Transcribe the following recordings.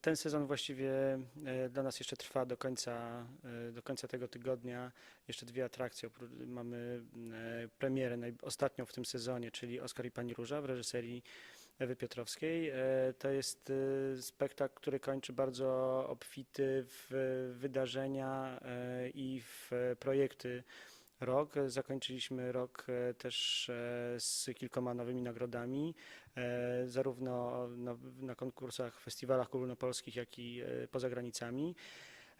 Ten sezon właściwie e, dla nas jeszcze trwa do końca, e, do końca tego tygodnia. Jeszcze dwie atrakcje. Mamy e, premierę ostatnią w tym sezonie, czyli Oskar i Pani Róża w reżyserii Ewy Piotrowskiej. To jest spektakl, który kończy bardzo obfity w wydarzenia i w projekty rok. Zakończyliśmy rok e, też e, z kilkoma nowymi nagrodami, e, zarówno na, na konkursach, festiwalach ogólnopolskich, jak i e, poza granicami.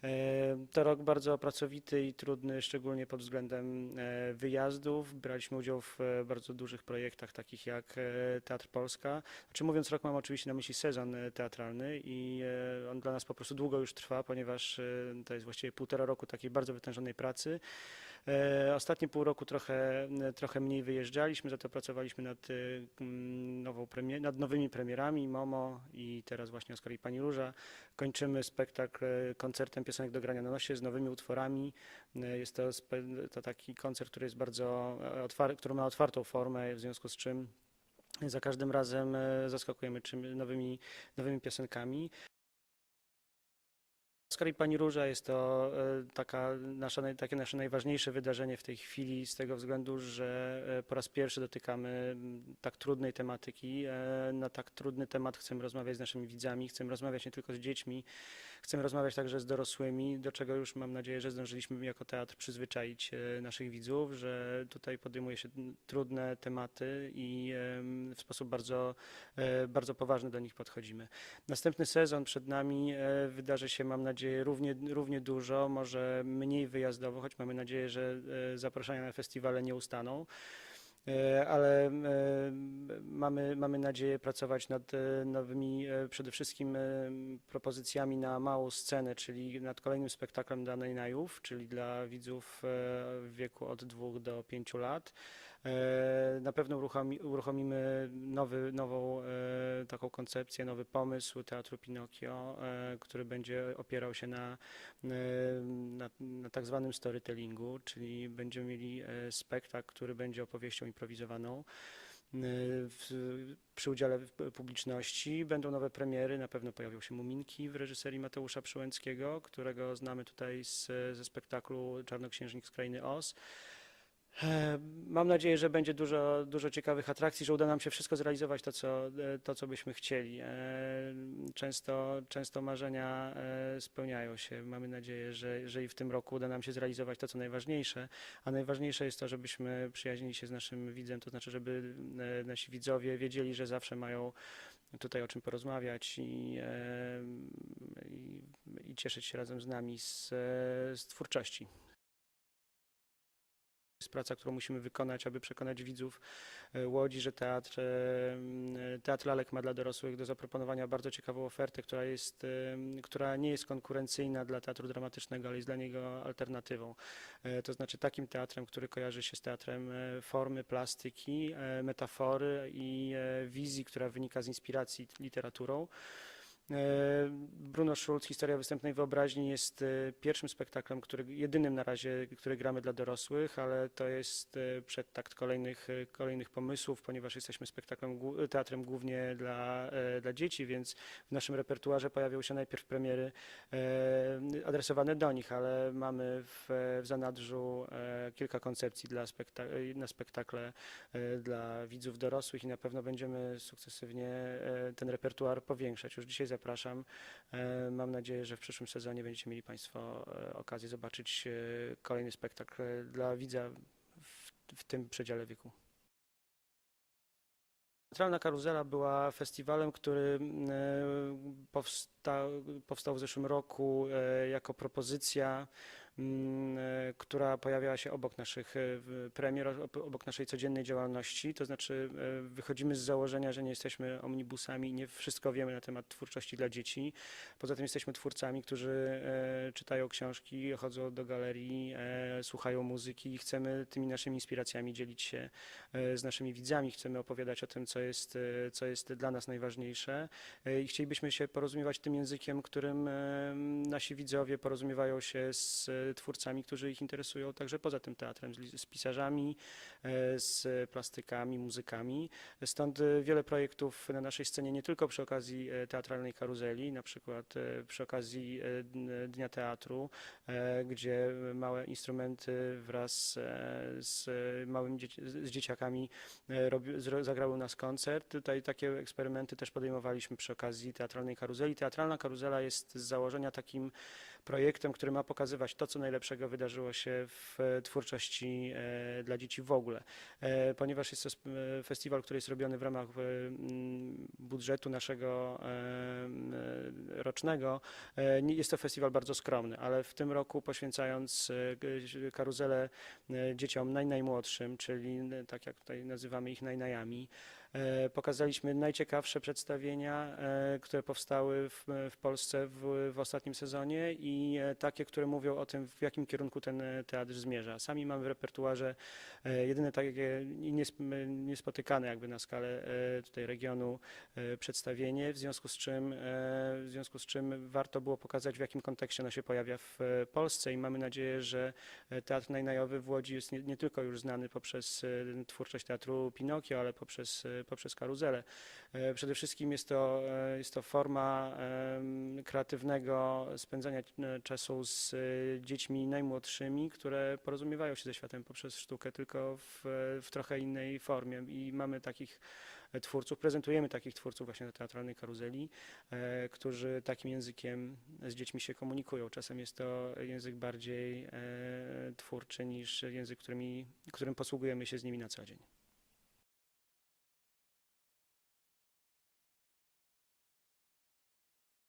E, To rok bardzo pracowity i trudny, szczególnie pod względem e, wyjazdów. Braliśmy udział w e, bardzo dużych projektach, takich jak e, Teatr Polska. Znaczy, mówiąc rok, mam oczywiście na myśli sezon e, teatralny i e, on dla nas po prostu długo już trwa, ponieważ e, to jest właściwie półtora roku takiej bardzo wytężonej pracy. E, Ostatnie pół roku trochę, trochę mniej wyjeżdżaliśmy, za to pracowaliśmy nad, e, nową premier, nad nowymi premierami Momo i teraz właśnie Oskar i Pani Róża. Kończymy spektakl e, koncertem piosenek do grania na nosie z nowymi utworami. Jest to, to taki koncert, który jest bardzo otwarty, który ma otwartą formę, w związku z czym za każdym razem zaskakujemy czym, nowymi, nowymi piosenkami. Oskar Pani Róża jest to e, taka nasza, takie nasze najważniejsze wydarzenie w tej chwili z tego względu, że e, po raz pierwszy dotykamy tak trudnej tematyki. E, Na tak trudny temat chcemy rozmawiać z naszymi widzami, chcemy rozmawiać nie tylko z dziećmi, chcemy rozmawiać także z dorosłymi, do czego już mam nadzieję, że zdążyliśmy jako teatr przyzwyczaić e, naszych widzów, że tutaj podejmuje się trudne tematy i w sposób bardzo, e, bardzo poważny do nich podchodzimy. Następny sezon przed nami e, wydarzy się, mam nadzieję, równie, równie dużo, może mniej wyjazdowo, choć mamy nadzieję, że zaproszenia na festiwale nie ustaną. E, Ale e, mamy, mamy nadzieję pracować nad e, nowymi, przede wszystkim propozycjami na małą scenę, czyli nad kolejnym spektaklem dla najnajów, czyli dla widzów w wieku od 2 do 5 lat. E, Na pewno uruchomi, uruchomimy nowy, nową e, taką koncepcję, nowy pomysł Teatru Pinokio, e, który będzie opierał się na, na, na tak zwanym storytellingu, czyli będziemy mieli spektakl, który będzie opowieścią improwizowaną. W, przy udziale publiczności będą nowe premiery, na pewno pojawią się Muminki w reżyserii Mateusza Przyłęckiego, którego znamy tutaj z, ze spektaklu Czarnoksiężnik z Krainy Oz. E, Mam nadzieję, że będzie dużo, dużo ciekawych atrakcji, że uda nam się wszystko zrealizować to, co, e, to, co byśmy chcieli. E, Często, często marzenia spełniają się. Mamy nadzieję, że, że i w tym roku uda nam się zrealizować to, co najważniejsze. A najważniejsze jest to, żebyśmy przyjaźnili się z naszym widzem, to znaczy, żeby nasi widzowie wiedzieli, że zawsze mają tutaj o czym porozmawiać i, i, i cieszyć się razem z nami z, z twórczości jest praca, którą musimy wykonać, aby przekonać widzów e, Łodzi, że teatr, e, teatr Lalek ma dla dorosłych do zaproponowania bardzo ciekawą ofertę, która, jest, e, która nie jest konkurencyjna dla teatru dramatycznego, ale jest dla niego alternatywą. To znaczy takim teatrem, który kojarzy się z teatrem formy, plastyki, metafory i wizji, która wynika z inspiracji literaturą. E, Bruno Schulz, Historia występnej wyobraźni jest e, pierwszym spektaklem, który, jedynym na razie, który gramy dla dorosłych, ale to jest e, przedtakt kolejnych, kolejnych pomysłów, ponieważ jesteśmy spektaklem, teatrem głównie dla, dla dzieci, więc w naszym repertuarze pojawią się najpierw premiery adresowane do nich, ale mamy w, w zanadrzu kilka koncepcji dla spekta- na spektakle dla widzów dorosłych i na pewno będziemy sukcesywnie ten repertuar powiększać. Już dzisiaj zapraszam. E, Mam nadzieję, że w przyszłym sezonie będziecie mieli Państwo e, okazję zobaczyć e, kolejny spektakl dla widza w, w tym przedziale wieku. Teatralna Karuzela była festiwalem, który powsta, powstał w zeszłym roku jako propozycja, która pojawiała się obok naszych e, premier, ob- obok naszej codziennej działalności. To znaczy e, wychodzimy z założenia, że nie jesteśmy omnibusami nie wszystko wiemy na temat twórczości dla dzieci. Poza tym jesteśmy twórcami, którzy e, czytają książki, chodzą do galerii, e, słuchają muzyki i chcemy tymi naszymi inspiracjami dzielić się e, z naszymi widzami. Chcemy opowiadać o tym, co jest, e, co jest dla nas najważniejsze e, i chcielibyśmy się porozumiewać tym językiem, którym e, nasi widzowie porozumiewają się z, e, twórcami, którzy ich interesują także poza tym teatrem, z, z pisarzami, e, z plastykami, muzykami. Stąd e, wiele projektów na naszej scenie, nie tylko przy okazji e, teatralnej karuzeli, na przykład przy okazji Dn- Dnia Teatru, gdzie małe instrumenty wraz z małymi dzieci, z dzieciakami robi, zagrały u nas koncert. Tutaj takie eksperymenty też podejmowaliśmy przy okazji teatralnej karuzeli. Teatralna karuzela jest z założenia takim projektem, który ma pokazywać to, co najlepszego wydarzyło się w e, twórczości e, dla dzieci w ogóle. E, Ponieważ jest to festiwal, który jest robiony w ramach budżetu naszego rocznego, jest to festiwal bardzo skromny, ale w tym roku poświęcając karuzelę dzieciom naj, najmłodszym, czyli tak jak tutaj nazywamy ich najnajami, pokazaliśmy najciekawsze przedstawienia, e, które powstały w, w Polsce w, w ostatnim sezonie i e, takie, które mówią o tym, w jakim kierunku ten e, teatr zmierza. Sami mamy w repertuarze e, jedyne takie niesp- niespotykane jakby na skalę e, tutaj regionu e, przedstawienie, w związku z czym, e, w związku z czym warto było pokazać, w jakim kontekście ono się pojawia w e, Polsce i mamy nadzieję, że e, Teatr Najnajowy w Łodzi jest nie, nie tylko już znany poprzez e, twórczość teatru Pinokio, ale poprzez, e, poprzez karuzelę. E, Przede wszystkim jest to, e, jest to forma kreatywnego spędzania e, czasu z dziećmi najmłodszymi, które porozumiewają się ze światem poprzez sztukę, tylko w, w trochę innej formie. I mamy takich twórców, prezentujemy takich twórców właśnie na teatralnej karuzeli, którzy takim językiem z dziećmi się komunikują. Czasem jest to język bardziej twórczy niż język, którymi, którym posługujemy się z nimi na co dzień.